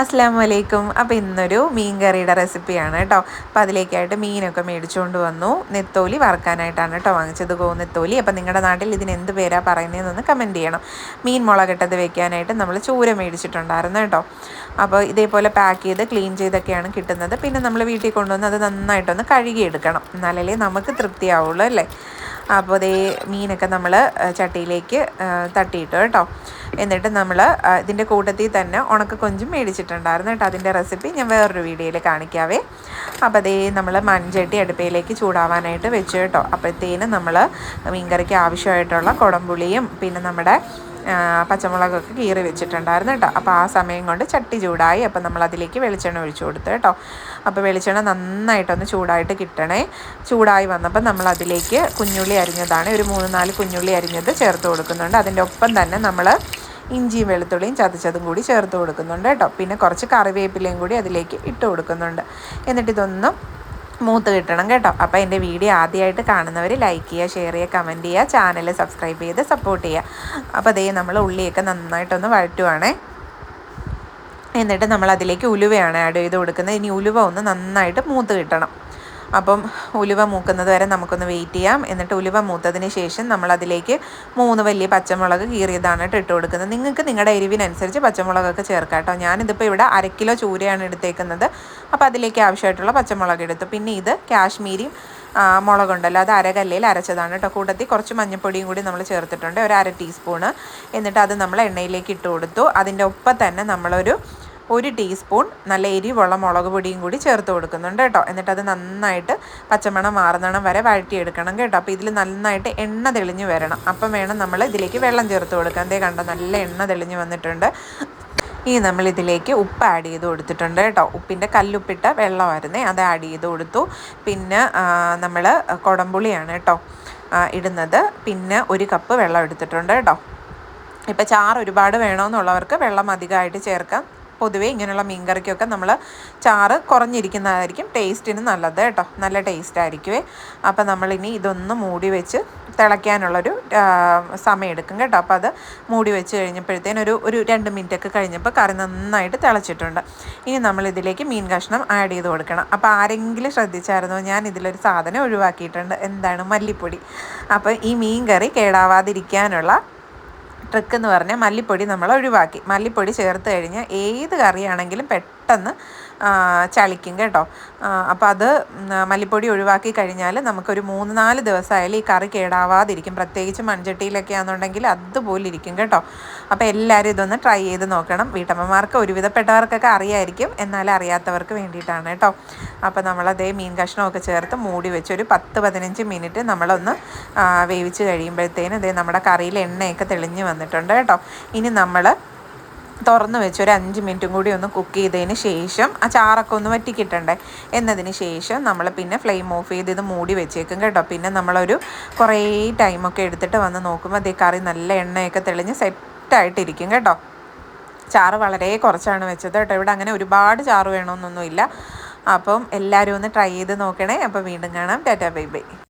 അസ്സാം വലൈക്കും അപ്പോൾ ഇന്നൊരു മീൻ കറിയുടെ റെസിപ്പിയാണ് കേട്ടോ. അപ്പോൾ അതിലേക്കായിട്ട് മീനൊക്കെ മേടിച്ചുകൊണ്ട് വന്നു. നെത്തോലി വറക്കാനായിട്ടാണ് കേട്ടോ വാങ്ങിച്ചത്. ഗോ നെത്തോലി. അപ്പോൾ നിങ്ങളുടെ നാട്ടിൽ ഇതിന് എന്ത് പേരാ പറയുന്നതെന്നൊന്ന് കമന്റ് ചെയ്യണം. മീൻ മുളകിട്ടത് വെക്കാനായിട്ട് നമ്മൾ ചൂര മേടിച്ചിട്ടുണ്ടായിരുന്നു കേട്ടോ. അപ്പോൾ ഇതേപോലെ പാക്ക് ചെയ്ത് ക്ലീൻ ചെയ്തൊക്കെയാണ് കിട്ടുന്നത്. പിന്നെ നമ്മൾ വീട്ടിൽ കൊണ്ടുവന്ന് അത് നന്നായിട്ടൊന്ന് കഴുകിയെടുക്കണം. എന്നാലല്ലേ നമുക്ക് തൃപ്തിയാവുള്ളൂ അല്ലേ? അപ്പോൾ അതേ മീനൊക്കെ നമ്മൾ ചട്ടിയിലേക്ക് തട്ടിയിട്ടു കേട്ടോ. എന്നിട്ട് നമ്മൾ ഇതിന്റെ കൂട്ടത്തിൽ തന്നെ ഉണക്ക കൊഞ്ചും മേടിച്ചിട്ടുണ്ടായിരുന്നു കേട്ടോ. അതിന്റെ റെസിപ്പി ഞാൻ വേറൊരു വീഡിയോയിൽ കാണിക്കാവേ. അപ്പോൾ അതേ നമ്മൾ മൺചട്ടി അടുപ്പയിലേക്ക് ചൂടാവാനായിട്ട് വെച്ചു കേട്ടോ. അപ്പോഴത്തേനും നമ്മൾ മീൻകറിക്ക് ആവശ്യമായിട്ടുള്ള കുടംപുളിയും പിന്നെ നമ്മുടെ പച്ചമുളകൊക്കെ കീറി വെച്ചിട്ടുണ്ടായിരുന്നു കേട്ടോ. അപ്പോൾ ആ സമയം കൊണ്ട് ചട്ടി ചൂടായി. അപ്പോൾ നമ്മൾ അതിലേക്ക് വെളിച്ചെണ്ണ ഒഴിച്ചു കൊടുത്തു കേട്ടോ. അപ്പോൾ വെളിച്ചെണ്ണ നന്നായിട്ടൊന്ന് ചൂടായിട്ട് കിട്ടണേ. ചൂടായി വന്നപ്പോൾ നമ്മൾ അതിലേക്ക് കുഞ്ഞുള്ളി അരിഞ്ഞതാണ്. ഒരു മൂന്ന് നാല് കുഞ്ഞുള്ളി അരിഞ്ഞത് ചേർത്ത് കൊടുക്കുന്നുണ്ട്. അതിന്റെ ഒപ്പം തന്നെ നമ്മൾ ഇഞ്ചിയും വെളുത്തുള്ളിയും ചതച്ചതും കൂടി ചേർത്ത് കൊടുക്കുന്നുണ്ട് കേട്ടോ. പിന്നെ കുറച്ച് കറിവേപ്പിലയും കൂടി അതിലേക്ക് ഇട്ട് കൊടുക്കുന്നുണ്ട്. എന്നിട്ട് ഇതൊന്നും മൂത്ത് കിട്ടണം കേട്ടോ. അപ്പോൾ എന്റെ വീഡിയോ ആദ്യമായിട്ട് കാണുന്നവർ ലൈക്ക് ചെയ്യുക ഷെയർ ചെയ്യുക കമന്റ് ചെയ്യുക ചാനൽ സബ്സ്ക്രൈബ് ചെയ്ത് സപ്പോർട്ട് ചെയ്യുക. അപ്പോൾ അതേ നമ്മൾ ഉള്ളിയൊക്കെ നന്നായിട്ടൊന്ന് വഴറ്റുവാണേ. എന്നിട്ട് നമ്മൾ അതിലേക്ക് ഉലുവയാണ് ആഡ് ചെയ്ത് കൊടുക്കുന്നത്. ഇനി ഉലുവ ഒന്ന് നന്നായിട്ട് മൂത്ത് കിട്ടണം. അപ്പം ഉലുവ മൂക്കുന്നത് വരെ നമുക്കൊന്ന് വെയിറ്റ് ചെയ്യാം. എന്നിട്ട് ഉലുവ മൂത്തതിന് ശേഷം നമ്മളതിലേക്ക് മൂന്ന് വലിയ പച്ചമുളക് കീറിയതാണ് ഇട്ട് കൊടുക്കുന്നത്. നിങ്ങൾക്ക് നിങ്ങളുടെ എരിവിനനുസരിച്ച് പച്ചമുളകൊക്കെ ചേർക്കാം കേട്ടോ. ഞാനിതിപ്പോൾ ഇവിടെ അര കിലോ ചൂരയാണ് എടുത്തേക്കുന്നത്. അപ്പോൾ അതിലേക്ക് ആവശ്യമായിട്ടുള്ള പച്ചമുളക് എടുത്തു. പിന്നെ ഇത് കാശ്മീരി മുളകുണ്ടല്ലോ അത് അരകല്ലയിൽ അരച്ചതാണ് കേട്ടോ. കൂട്ടത്തിൽ കുറച്ച് മഞ്ഞൾപ്പൊടിയും കൂടി നമ്മൾ ചേർത്തിട്ടുണ്ട്. ഒരു അര ടീസ്പൂണ് എന്നിട്ട് അത് നമ്മൾ എണ്ണയിലേക്ക് ഇട്ട് കൊടുത്തു. അതിന്റെ ഒപ്പം തന്നെ നമ്മളൊരു ഒരു ടീസ്പൂൺ നല്ല എരിവുള്ള മുളക് പൊടിയും കൂടി ചേർത്ത് കൊടുക്കുന്നുണ്ട് കേട്ടോ. എന്നിട്ട് അത് നന്നായിട്ട് പച്ചമണം മാറുന്നണം വരെ വഴറ്റിയെടുക്കണം കേട്ടോ. അപ്പോൾ ഇതിൽ നന്നായിട്ട് എണ്ണ തെളിഞ്ഞ് വരണം. അപ്പം വേണം നമ്മൾ ഇതിലേക്ക് വെള്ളം ചേർത്ത് കൊടുക്കാൻ. അതേ കണ്ടോ നല്ല എണ്ണ തെളിഞ്ഞ് വന്നിട്ടുണ്ട്. ഇനി നമ്മൾ ഇതിലേക്ക് ഉപ്പ് ആഡ് ചെയ്ത് കൊടുത്തിട്ടുണ്ട് കേട്ടോ. ഉപ്പിന്റെ കല്ലുപ്പിട്ട വെള്ളമായിരുന്നേ അത് ആഡ് ചെയ്ത് കൊടുത്തു. പിന്നെ നമ്മൾ കുടംപുളിയാണ് കേട്ടോ ഇടുന്നത്. പിന്നെ ഒരു കപ്പ് വെള്ളം എടുത്തിട്ടുണ്ട് കേട്ടോ. ഇപ്പം ചാറ് ഒരുപാട് വേണമെന്നുള്ളവർക്ക് വെള്ളം അധികമായിട്ട് ചേർക്കാം. പൊതുവേ ഇങ്ങനെയുള്ള മീൻകറിക്കൊക്കെ നമ്മൾ ചാറ് കുറഞ്ഞിരിക്കുന്നതായിരിക്കും. ടേസ്റ്റിന് നല്ലത് കേട്ടോ. നല്ല ടേസ്റ്റ് ആയിരിക്കുമേ അപ്പോൾ നമ്മളിനി ഇതൊന്ന് മൂടി വെച്ച് തിളയ്ക്കാനുള്ളൊരു സമയം എടുക്കും കേട്ടോ. അപ്പോൾ അത് മൂടി വെച്ച് കഴിഞ്ഞപ്പോഴത്തേനും ഒരു ഒരു രണ്ട് മിനിറ്റൊക്കെ കഴിഞ്ഞപ്പോൾ കറി നന്നായിട്ട് തിളച്ചിട്ടുണ്ട്. ഇനി നമ്മൾ ഇതിലേക്ക് മീൻ കഷ്ണം ആഡ് ചെയ്ത് കൊടുക്കണം. അപ്പോൾ ആരെങ്കിലും ശ്രദ്ധിച്ചായിരുന്നോ? ഞാൻ ഇതിലൊരു സാധനം ഒഴിവാക്കിയിട്ടുണ്ട്. എന്താണ്? മല്ലിപ്പൊടി. അപ്പോൾ ഈ മീൻ കറി കേടാവാതിരിക്കാനുള്ള ട്രിക്ക് എന്ന് പറഞ്ഞാൽ മല്ലിപ്പൊടി നമ്മൾ ഒഴിവാക്കി മല്ലിപ്പൊടി ചേർത്ത് കഴിഞ്ഞാൽ ഏത് കറിയാണെങ്കിലും പെട്ടെന്ന് ചളിക്കും കേട്ടോ. അപ്പോൾ അത് മല്ലിപ്പൊടി ഒഴിവാക്കി കഴിഞ്ഞാൽ നമുക്കൊരു മൂന്ന് നാല് ദിവസമായാലും ഈ കറി കേടാവാതിരിക്കും. പ്രത്യേകിച്ച് മൺചട്ടിയിലൊക്കെ ആണെന്നുണ്ടെങ്കിൽ അതുപോലെ ഇരിക്കും കേട്ടോ. അപ്പോൾ എല്ലാവരും ഇതൊന്ന് ട്രൈ ചെയ്ത് നോക്കണം. വീട്ടമ്മമാർക്ക് ഒരുവിധപ്പെട്ടവർക്കൊക്കെ അറിയായിരിക്കും. എന്നാൽ അറിയാത്തവർക്ക് വേണ്ടിയിട്ടാണ് കേട്ടോ. അപ്പോൾ നമ്മളതേ മീൻ കഷ്ണമൊക്കെ ചേർത്ത് മൂടി വെച്ച് ഒരു പത്ത് പതിനഞ്ച് മിനിറ്റ് നമ്മളൊന്ന് വേവിച്ച് കഴിയുമ്പോഴത്തേനും ഇതേ നമ്മുടെ കറിയിൽ എണ്ണയൊക്കെ തെളിഞ്ഞ് വന്നിട്ടുണ്ട് കേട്ടോ. ഇനി നമ്മൾ തുറന്ന് വെച്ച് ഒരു അഞ്ച് മിനിറ്റും കൂടി ഒന്ന് കുക്ക് ചെയ്തതിന് ശേഷം ആ ചാറൊക്കെ ഒന്ന് വറ്റിക്കിട്ടണ്ടേ? എന്നതിന് ശേഷം നമ്മൾ പിന്നെ ഫ്ലെയിം ഓഫ് ചെയ്ത് ഇത് മൂടി വെച്ചേക്കും കേട്ടോ. പിന്നെ നമ്മളൊരു കുറേ ടൈമൊക്കെ എടുത്തിട്ട് വന്ന് നോക്കുമ്പോൾ അതേ കറി നല്ല എണ്ണയൊക്കെ തെളിഞ്ഞ് സെറ്റായിട്ടിരിക്കും കേട്ടോ. ചാറ് വളരെ കുറച്ചാണ് വെച്ചത് കേട്ടോ. ഇവിടെ അങ്ങനെ ഒരുപാട് ചാറ് വേണമെന്നൊന്നുമില്ല അപ്പം എല്ലാവരും ഒന്ന് ട്രൈ ചെയ്ത് നോക്കണേ. അപ്പോൾ വീണ്ടും കാണാം. Tata bye bye.